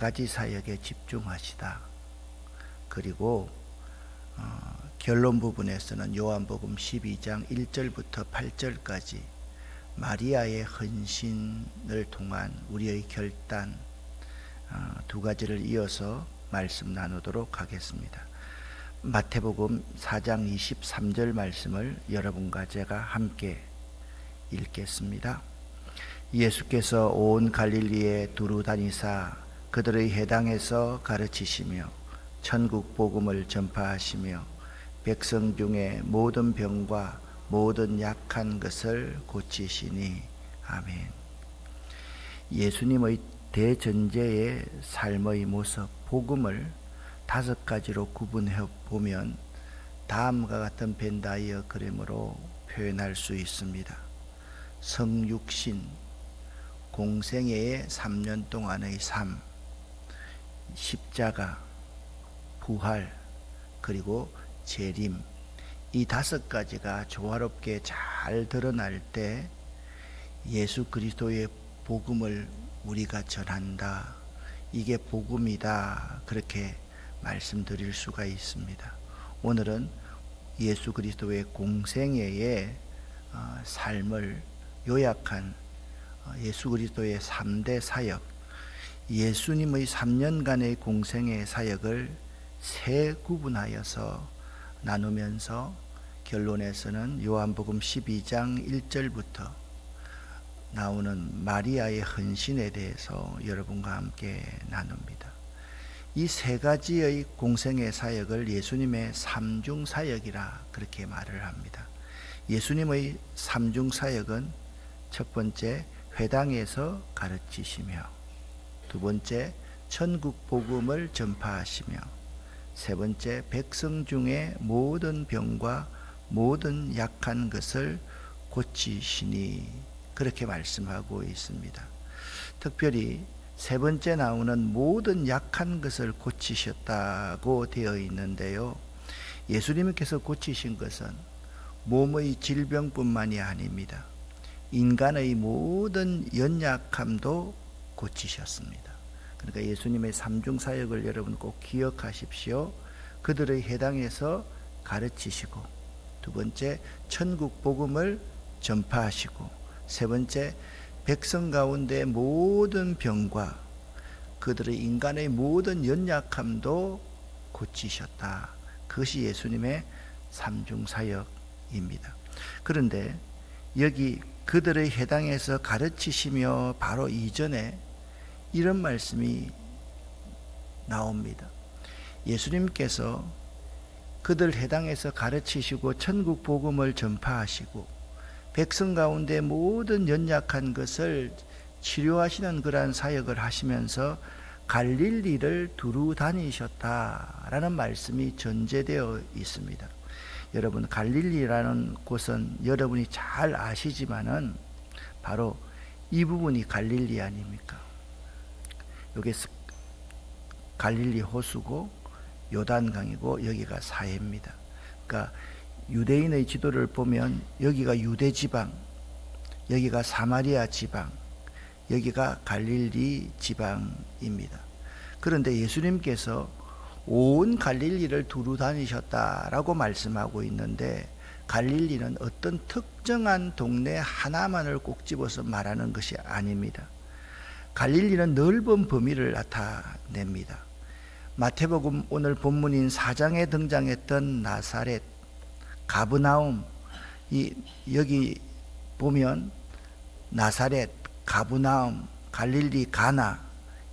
가지 사역에 집중하시다. 그리고 어, 결론 부분에서는 요한복음 12장 1절부터 8절까지 마리아의 헌신을 통한 우리의 결단 어, 두 가지를 이어서 말씀 나누도록 하겠습니다. 마태복음 4장 23절 말씀을 여러분과 제가 함께 읽겠습니다. 예수께서 온 갈릴리에 두루 다니사 그들의 해당에서 가르치시며 천국 복음을 전파하시며 백성 중에 모든 병과 모든 약한 것을 고치시니 아멘. 예수님의 대전제의 삶의 모습 복음을 다섯 가지로 구분해 보면 다음과 같은 벤 다이어그램으로 표현할 수 있습니다. 성육신, 공생애의 3년 동안의 삶, 십자가, 부활, 그리고 재림, 이 다섯 가지가 조화롭게 잘 드러날 때 예수 그리스도의 복음을 우리가 전한다. 이게 복음이다. 그렇게 말씀드릴 수가 있습니다. 오늘은 예수 그리스도의 공생애의 어, 삶을 요약한 어, 예수 그리스도의 3대 사역, 예수님의 3년간의 공생의 사역을 세 구분하여서 나누면서 결론에서는 요한복음 12장 1절부터 나오는 마리아의 헌신에 대해서 여러분과 함께 나눕니다. 이 세 가지의 공생의 사역을 예수님의 삼중 사역이라 그렇게 말을 합니다. 예수님의 삼중 사역은 첫 번째 회당에서 가르치시며 두 번째 천국 복음을 전파하시며 세 번째 백성 중에 모든 병과 모든 약한 것을 고치시니 그렇게 말씀하고 있습니다. 특별히 세 번째 나오는 모든 약한 것을 고치셨다고 되어 있는데요. 예수님께서 고치신 것은 몸의 질병뿐만이 아닙니다. 인간의 모든 연약함도 고치셨습니다. 그러니까 예수님의 삼중 사역을 여러분 꼭 기억하십시오. 그들의 해당에서 가르치시고 두 번째 천국 복음을 전파하시고 세 번째 백성 가운데 모든 병과 그들의 인간의 모든 연약함도 고치셨다. 그것이 예수님의 삼중 사역입니다. 그런데 여기 그들의 해당에서 가르치시며 바로 이전에 이런 말씀이 나옵니다. 예수님께서 그들 해당에서 가르치시고 천국 복음을 전파하시고 백성 가운데 모든 연약한 것을 치료하시는 그러한 사역을 하시면서 갈릴리를 두루 다니셨다라는 말씀이 전제되어 있습니다. 여러분 갈릴리라는 곳은 여러분이 잘 아시지만은 바로 이 부분이 갈릴리 아닙니까? 여기 갈릴리 호수고 요단강이고 여기가 사해입니다. 그러니까 유대인의 지도를 보면 여기가 유대 지방, 여기가 사마리아 지방, 여기가 갈릴리 지방입니다. 그런데 예수님께서 온 갈릴리를 두루 다니셨다라고 말씀하고 있는데 갈릴리는 어떤 특정한 동네 하나만을 꼭 집어서 말하는 것이 아닙니다. 갈릴리는 넓은 범위를 나타냅니다. 마태복음 오늘 본문인 4장에 등장했던 나사렛, 가브나움, 이 여기 보면 나사렛, 가브나움, 갈릴리 가나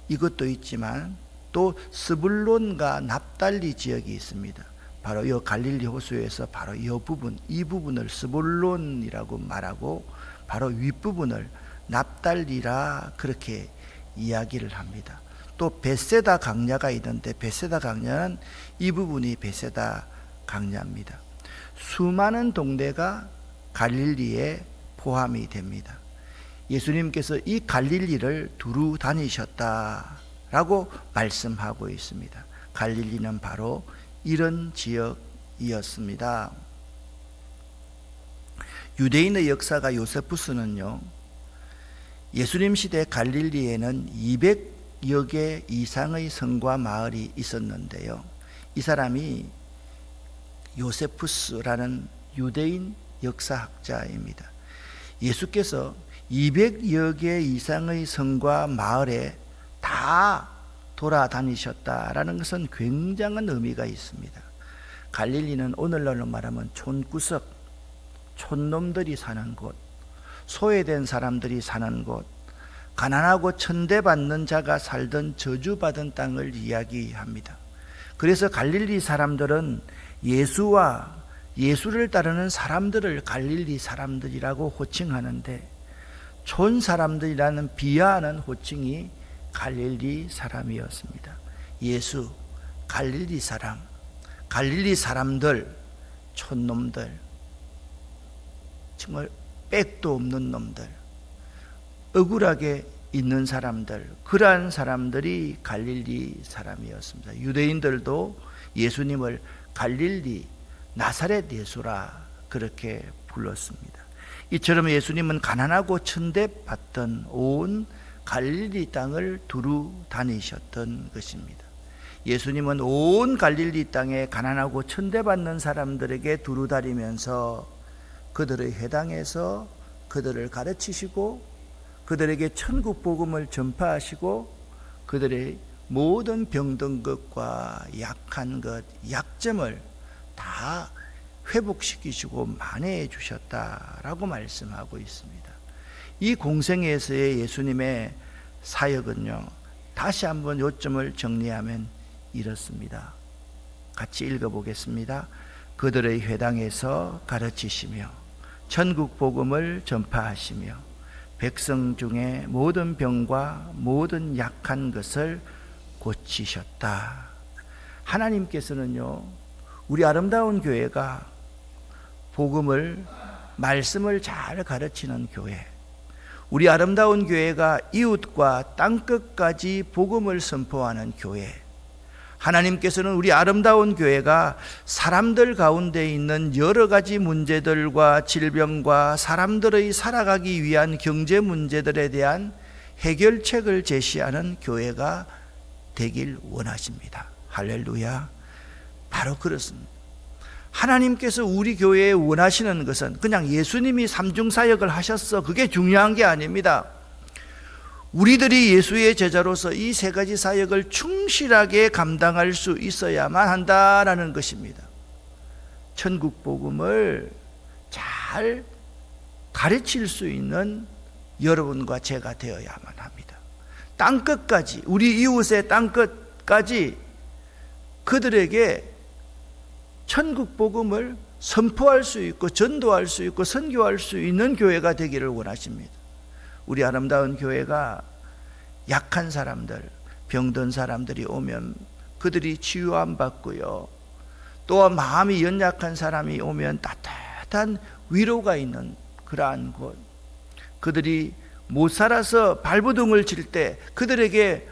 이것도 있지만 또 스불론과 납달리 지역이 있습니다. 바로 이 갈릴리 호수에서 바로 이 부분, 이 부분을 스불론이라고 말하고 바로 윗부분을 납달리라 그렇게 이야기를 합니다. 또 베세다 강야가 있는데 베세다 강야는 이 부분이 베세다 강야입니다. 수많은 동네가 갈릴리에 포함이 됩니다. 예수님께서 이 갈릴리를 두루 다니셨다라고 말씀하고 있습니다. 갈릴리는 바로 이런 지역이었습니다. 유대인의 역사가 요세푸스는요, 예수님 시대 갈릴리에는 200여 개 이상의 성과 마을이 있었는데요. 이 사람이 요세푸스라는 유대인 역사학자입니다. 예수께서 200여 개 이상의 성과 마을에 다 돌아다니셨다라는 것은 굉장한 의미가 있습니다. 갈릴리는 오늘날로 말하면 촌구석, 촌놈들이 사는 곳, 소외된 사람들이 사는 곳, 가난하고 천대받는 자가 살던 저주받은 땅을 이야기합니다. 그래서 갈릴리 사람들은 예수와 예수를 따르는 사람들을 갈릴리 사람들이라고 호칭하는데 촌 사람들이라는 비하하는 호칭이 갈릴리 사람이었습니다. 예수, 갈릴리 사람, 갈릴리 사람들, 촌놈들, 정말 백도 없는 놈들, 억울하게 있는 사람들, 그러한 사람들이 갈릴리 사람이었습니다. 유대인들도 예수님을 갈릴리 나사렛 예수라 그렇게 불렀습니다. 이처럼 예수님은 가난하고 천대받던 온 갈릴리 땅을 두루 다니셨던 것입니다. 예수님은 온 갈릴리 땅에 가난하고 천대받는 사람들에게 두루 다니면서 그들의 회당에서 그들을 가르치시고 그들에게 천국 복음을 전파하시고 그들의 모든 병든 것과 약한 것, 약점을 다 회복시키시고 만회해 주셨다라고 말씀하고 있습니다. 이 공생에서의 예수님의 사역은요, 다시 한번 요점을 정리하면 이렇습니다. 같이 읽어보겠습니다. 그들의 회당에서 가르치시며 천국 복음을 전파하시며 백성 중에 모든 병과 모든 약한 것을 고치셨다. 하나님께서는요, 우리 아름다운 교회가 복음을, 말씀을 잘 가르치는 교회, 우리 아름다운 교회가 이웃과 땅끝까지 복음을 선포하는 교회, 하나님께서는 우리 아름다운 교회가 사람들 가운데 있는 여러 가지 문제들과 질병과 사람들의 살아가기 위한 경제 문제들에 대한 해결책을 제시하는 교회가 되길 원하십니다. 할렐루야. 바로 그렇습니다. 하나님께서 우리 교회에 원하시는 것은 그냥 예수님이 삼중 사역을 하셨어. 그게 중요한 게 아닙니다. 우리들이 예수의 제자로서 이 세 가지 사역을 충실하게 감당할 수 있어야만 한다라는 것입니다. 천국 복음을 잘 가르칠 수 있는 여러분과 제가 되어야만 합니다. 땅 끝까지 우리 이웃의 땅 끝까지 그들에게 천국 복음을 선포할 수 있고 전도할 수 있고 선교할 수 있는 교회가 되기를 원하십니다. 우리 아름다운 교회가 약한 사람들, 병든 사람들이 오면 그들이 치유함 받고요. 또 마음이 연약한 사람이 오면 따뜻한 위로가 있는 그러한 곳. 그들이 못 살아서 발부둥을 칠 때 그들에게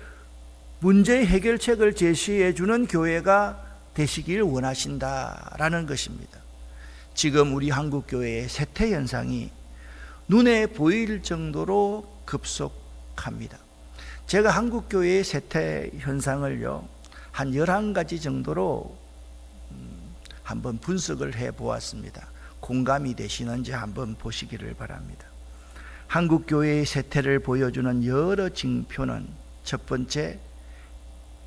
문제 해결책을 제시해 주는 교회가 되시길 원하신다라는 것입니다. 지금 우리 한국 교회의 세태 현상이 눈에 보일 정도로 급속합니다. 제가 한국 교회의 세태 현상을요. 한 11가지 정도로 음, 한번 분석을 해 보았습니다. 공감이 되시는지 한번 보시기를 바랍니다. 한국 교회의 세태를 보여주는 여러 징표는 첫 번째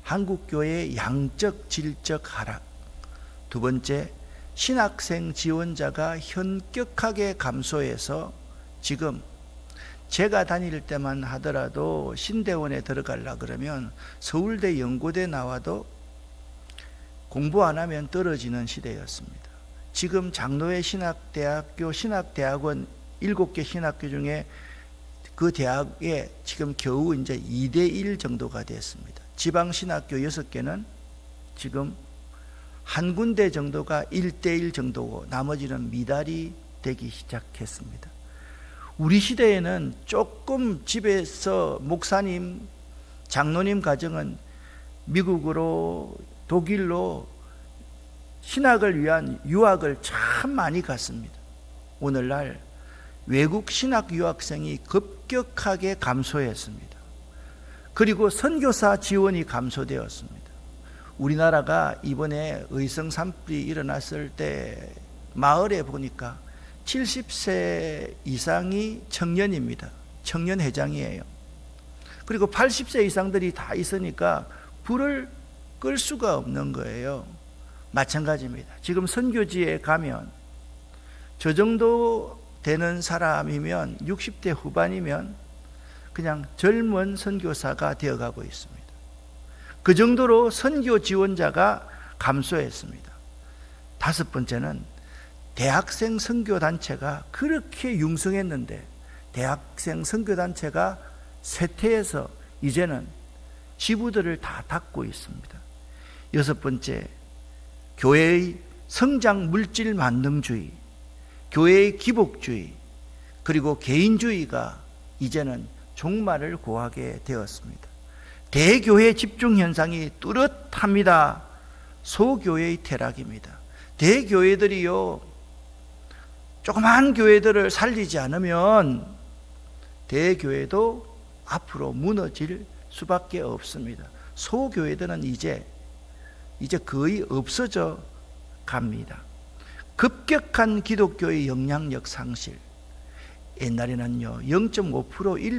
한국 교회의 양적 질적 하락. 두 번째 신학생 지원자가 현격하게 감소해서 지금 제가 다닐 때만 하더라도 신대원에 들어가려 그러면 서울대 연고대 나와도 공부 안 하면 떨어지는 시대였습니다. 지금 장로회 신학대학교 신학대학원 일곱 개 신학교 중에 그 대학에 지금 겨우 이제 2대 1 정도가 됐습니다. 지방 신학교 여섯 개는 지금 한 군데 정도가 1대 1 정도고 나머지는 미달이 되기 시작했습니다. 우리 시대에는 조금 집에서 목사님, 장로님 가정은 미국으로 독일로 신학을 위한 유학을 참 많이 갔습니다. 오늘날 외국 신학 유학생이 급격하게 감소했습니다. 그리고 선교사 지원이 감소되었습니다. 우리나라가 이번에 의성 산불이 일어났을 때 마을에 보니까 70세 이상이 청년입니다. 청년 회장이에요. 그리고 80세 이상들이 다 있으니까 불을 끌 수가 없는 거예요. 마찬가지입니다. 지금 선교지에 가면 저 정도 되는 사람이면 60대 후반이면 그냥 젊은 선교사가 되어가고 있습니다. 그 정도로 선교 지원자가 감소했습니다. 다섯 번째는 대학생 선교단체가 그렇게 융성했는데 대학생 선교단체가 쇠퇴해서 이제는 지부들을 다 닫고 있습니다. 여섯 번째, 교회의 성장 물질 만능주의, 교회의 기복주의, 그리고 개인주의가 이제는 종말을 고하게 되었습니다. 대교회 집중 현상이 뚜렷합니다. 소교회의 퇴락입니다. 대교회들이요, 조그만 교회들을 살리지 않으면 대교회도 앞으로 무너질 수밖에 없습니다. 소교회들은 이제 이제 거의 없어져 갑니다. 급격한 기독교의 영향력 상실. 옛날에는요, 0.5%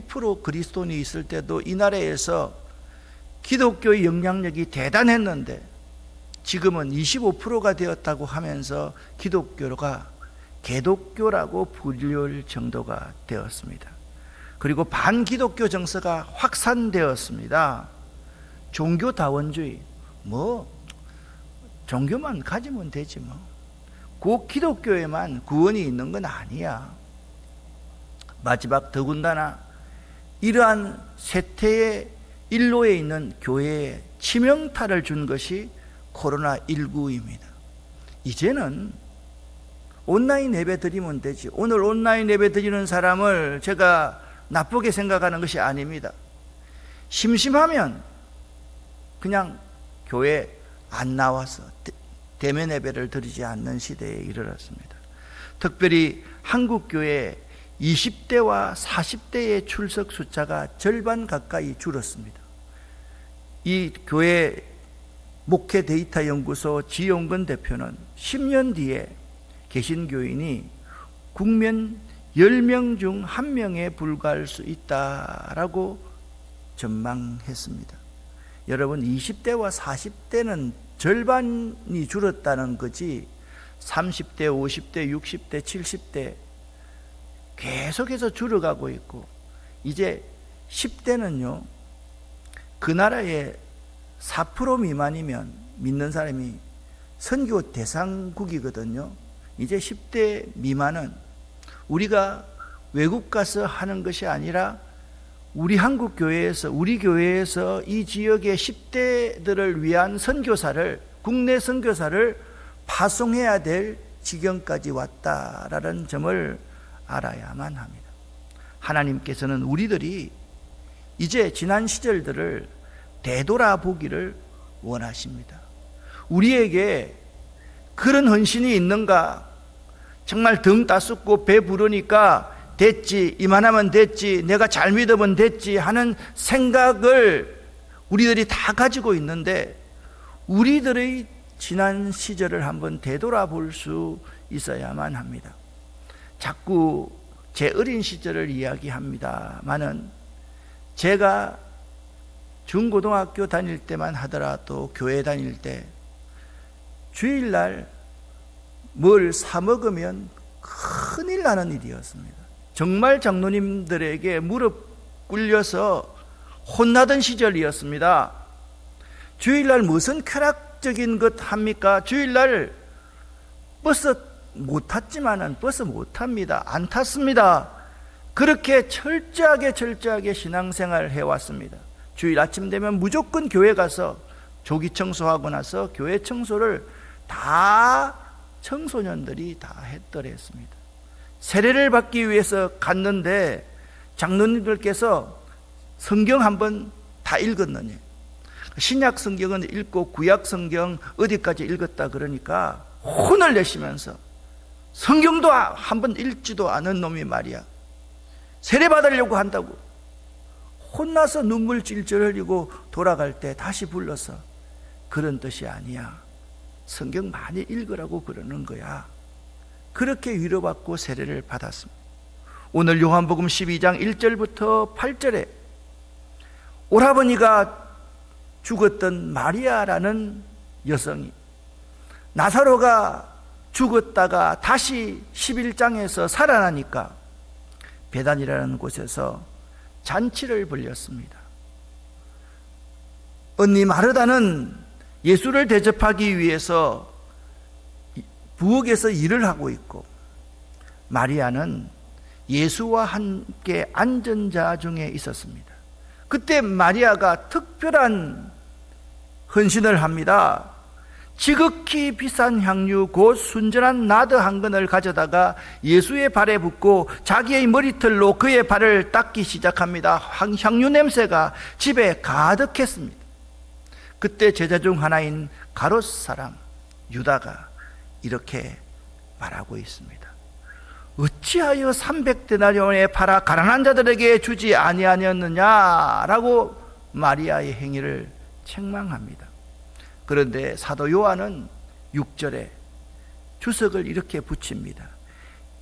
1% 그리스도인이 있을 때도 이 나라에서 기독교의 영향력이 대단했는데 지금은 25%가 되었다고 하면서 기독교가 개독교라고 불릴 정도가 되었습니다. 그리고 반기독교 정서가 확산되었습니다. 종교다원주의, 뭐, 종교만 가지면 되지 뭐. 꼭 기독교에만 구원이 있는 건 아니야. 마지막 더군다나 이러한 세태의 일로에 있는 교회에 치명타를 준 것이 코로나19입니다. 이제는 온라인 예배 드리면 되지. 오늘 온라인 예배 드리는 사람을 제가 나쁘게 생각하는 것이 아닙니다. 심심하면 그냥 교회 안 나와서 대면 예배를 드리지 않는 시대에 이르렀습니다. 특별히 한국 교회 20대와 40대의 출석 숫자가 절반 가까이 줄었습니다. 이 교회 목회 데이터 연구소 지용근 대표는 10년 뒤에 개신교인이 국면 10명 중 1명에 불과할 수 있다라고 전망했습니다. 여러분 20대와 40대는 절반이 줄었다는 거지 30대, 50대, 60대, 70대 계속해서 줄어가고 있고 이제 10대는요 그 나라의 4% 미만이면 믿는 사람이 선교 대상국이거든요. 이제 10대 미만은 우리가 외국 가서 하는 것이 아니라 우리 한국 교회에서 우리 교회에서 이 지역의 10대들을 위한 선교사를 국내 선교사를 파송해야 될 지경까지 왔다라는 점을 알아야만 합니다. 하나님께서는 우리들이 이제 지난 시절들을 되돌아보기를 원하십니다. 우리에게 그런 헌신이 있는가? 정말 등 따숩고 배 부르니까 됐지, 이만하면 됐지, 내가 잘 믿으면 됐지 하는 생각을 우리들이 다 가지고 있는데 우리들의 지난 시절을 한번 되돌아볼 수 있어야만 합니다. 자꾸 제 어린 시절을 이야기합니다만은 제가 중고등학교 다닐 때만 하더라도 교회 다닐 때 주일날 뭘 사 먹으면 큰일 나는 일이었습니다. 정말 장로님들에게 무릎 꿇려서 혼나던 시절이었습니다. 주일날 무슨 쾌락적인 것 합니까? 주일날 버스 못 탔지만은 버스 못 탑니다. 안 탔습니다. 그렇게 철저하게 철저하게 신앙생활을 해왔습니다. 주일 아침 되면 무조건 교회 가서 조기 청소하고 나서 교회 청소를 다 청소년들이 다 했더랬습니다. 세례를 받기 위해서 갔는데 장로님들께서 성경 한번 다 읽었느냐. 신약 성경은 읽고 구약 성경 어디까지 읽었다 그러니까 혼을 내시면서 성경도 한번 읽지도 않은 놈이 말이야. 세례 받으려고 한다고 혼나서 눈물 찔찔 흘리고 돌아갈 때 다시 불러서 그런 뜻이 아니야. 성경 많이 읽으라고 그러는 거야. 그렇게 위로받고 세례를 받았습니다. 오늘 요한복음 12장 1절부터 8절에 오라버니가 죽었던 마리아라는 여성이 나사로가 죽었다가 다시 11장에서 살아나니까 배단이라는 곳에서 잔치를 벌렸습니다. 언니 마르다는 예수를 대접하기 위해서 부엌에서 일을 하고 있고 마리아는 예수와 함께 앉은 자 중에 있었습니다. 그때 마리아가 특별한 헌신을 합니다. 지극히 비싼 향유 곧 순전한 나드 한 근을 가져다가 예수의 발에 붓고 자기의 머리털로 그의 발을 닦기 시작합니다. 향- 향유 냄새가 집에 가득했습니다. 그때 제자 중 하나인 가롯 사람 유다가 이렇게 말하고 있습니다. 어찌하여 300데나리온에 팔아 가난한 자들에게 주지 아니하였느냐라고 마리아의 행위를 책망합니다. 그런데 사도 요한은 6절에 주석을 이렇게 붙입니다.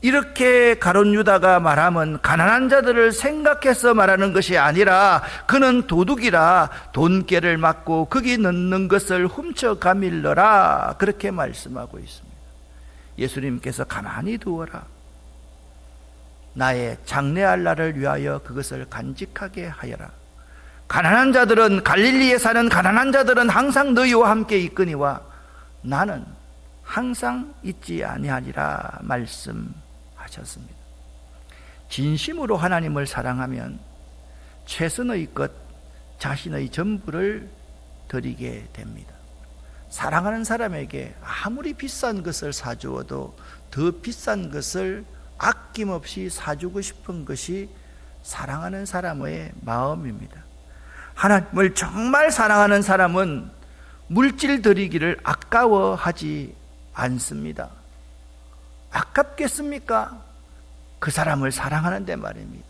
이렇게 가론 유다가 말하면 가난한 자들을 생각해서 말하는 것이 아니라 그는 도둑이라 돈깨를 맞고 거기 넣는 것을 훔쳐 가밀러라 그렇게 말씀하고 있습니다. 예수님께서 가만히 두어라. 나의 장래할 날을 위하여 그것을 간직하게 하여라. 가난한 자들은 갈릴리에 사는 가난한 자들은 항상 너희와 함께 있거니와 나는 항상 있지 아니하리라 말씀 하셨습니다. 진심으로 하나님을 사랑하면 최선의 것 자신의 전부를 드리게 됩니다. 사랑하는 사람에게 아무리 비싼 것을 사주어도 더 비싼 것을 아낌없이 사주고 싶은 것이 사랑하는 사람의 마음입니다. 하나님을 정말 사랑하는 사람은 물질 드리기를 아까워하지 않습니다. 아깝겠습니까? 그 사람을 사랑하는데 말입니다.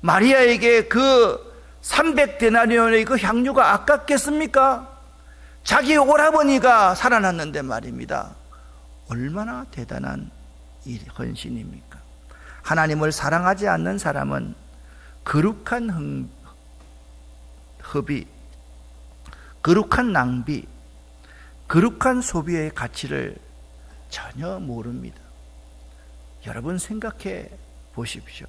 마리아에게 그 300데나리온의 그 향유가 아깝겠습니까? 자기 오라버니가 살아났는데 말입니다. 얼마나 대단한 이 헌신입니까? 하나님을 사랑하지 않는 사람은 거룩한 흥, 흡이, 거룩한 낭비, 거룩한 소비의 가치를 전혀 모릅니다. 여러분 생각해 보십시오.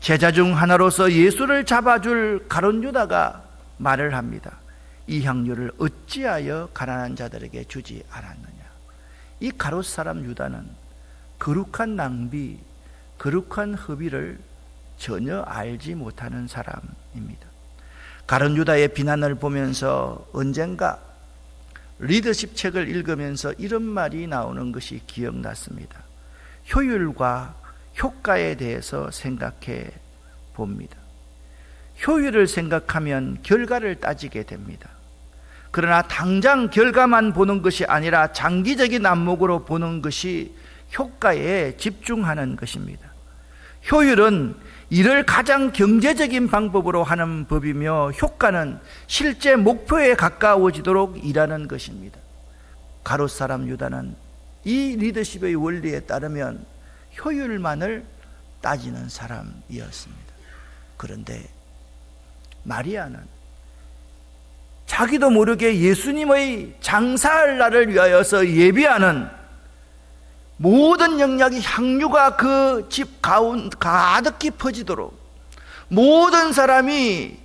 제자 중 하나로서 예수를 잡아줄 가론 유다가 말을 합니다. 이 향유를 어찌하여 가난한 자들에게 주지 않았느냐. 이 가롯 사람 유다는 거룩한 낭비, 거룩한 허비를 전혀 알지 못하는 사람입니다. 가론 유다의 비난을 보면서 언젠가 리더십 책을 읽으면서 이런 말이 나오는 것이 기억났습니다. 효율과 효과에 대해서 생각해 봅니다. 효율을 생각하면 결과를 따지게 됩니다. 그러나 당장 결과만 보는 것이 아니라 장기적인 안목으로 보는 것이 효과에 집중하는 것입니다. 효율은 일을 가장 경제적인 방법으로 하는 법이며 효과는 실제 목표에 가까워지도록 일하는 것입니다. 가롯 사람 유다는 이 리더십의 원리에 따르면 효율만을 따지는 사람이었습니다. 그런데 마리아는 자기도 모르게 예수님의 장사할 날을 위하여서 예비하는 모든 영역이 향유가 그 집 가운 가득히 퍼지도록 모든 사람이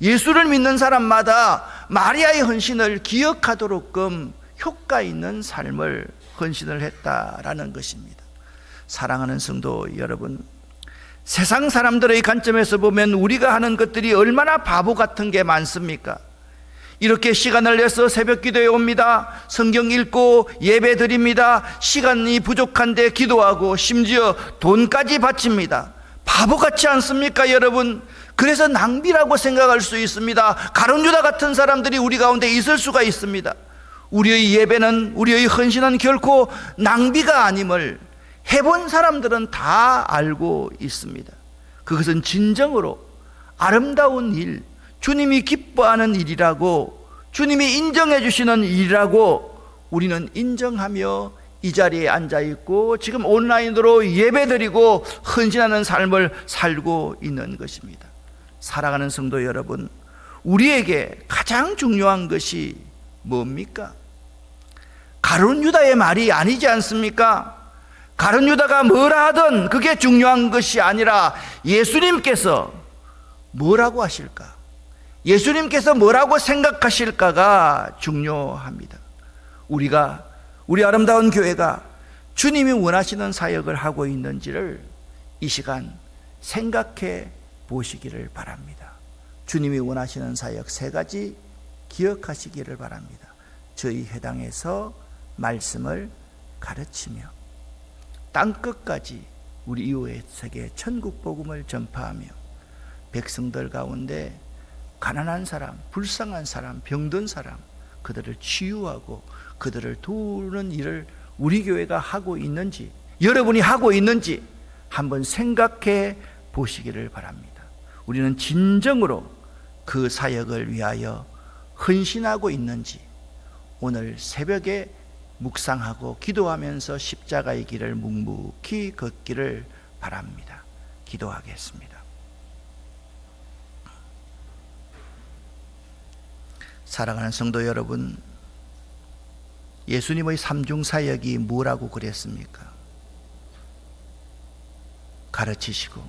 예수를 믿는 사람마다 마리아의 헌신을 기억하도록끔 효과 있는 삶을 헌신을 했다라는 것입니다. 사랑하는 성도 여러분, 세상 사람들의 관점에서 보면 우리가 하는 것들이 얼마나 바보 같은 게 많습니까? 이렇게 시간을 내서 새벽 기도에 옵니다. 성경 읽고 예배 드립니다. 시간이 부족한데 기도하고 심지어 돈까지 바칩니다. 바보 같지 않습니까, 여러분? 그래서 낭비라고 생각할 수 있습니다. 가론유다 같은 사람들이 우리 가운데 있을 수가 있습니다. 우리의 예배는, 우리의 헌신은 결코 낭비가 아님을 해본 사람들은 다 알고 있습니다. 그것은 진정으로 아름다운 일, 주님이 기뻐하는 일이라고 주님이 인정해 주시는 일이라고 우리는 인정하며 이 자리에 앉아 있고 지금 온라인으로 예배드리고 헌신하는 삶을 살고 있는 것입니다. 살아가는 성도 여러분, 우리에게 가장 중요한 것이 뭡니까? 가룟 유다의 말이 아니지 않습니까? 가룟 유다가 뭐라 하든 그게 중요한 것이 아니라 예수님께서 뭐라고 하실까? 예수님께서 뭐라고 생각하실까가 중요합니다. 우리가 우리 아름다운 교회가 주님이 원하시는 사역을 하고 있는지를 이 시간 생각해 보시기를 바랍니다. 주님이 원하시는 사역 세 가지 기억하시기를 바랍니다. 저희 회당에서 말씀을 가르치며 땅 끝까지 우리 이웃의 세계 천국 복음을 전파하며 백성들 가운데 가난한 사람, 불쌍한 사람, 병든 사람 그들을 치유하고 그들을 도우는 일을 우리 교회가 하고 있는지 여러분이 하고 있는지 한번 생각해 보시기를 바랍니다. 우리는 진정으로 그 사역을 위하여 헌신하고 있는지 오늘 새벽에 묵상하고 기도하면서 십자가의 길을 묵묵히 걷기를 바랍니다. 기도하겠습니다. 사랑하는 성도 여러분, 예수님의 삼중 사역이 뭐라고 그랬습니까? 가르치시고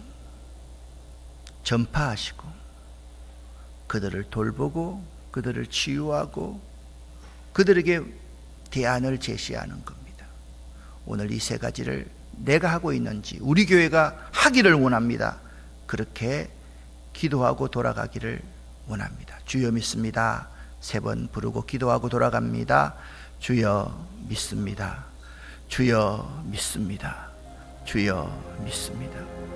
전파하시고 그들을 돌보고 그들을 치유하고 그들에게 대안을 제시하는 겁니다. 오늘 이 세 가지를 내가 하고 있는지 우리 교회가 하기를 원합니다. 그렇게 기도하고 돌아가기를 원합니다. 주여 믿습니다. 세 번 부르고 기도하고 돌아갑니다. 주여 믿습니다. 주여 믿습니다. 주여 믿습니다.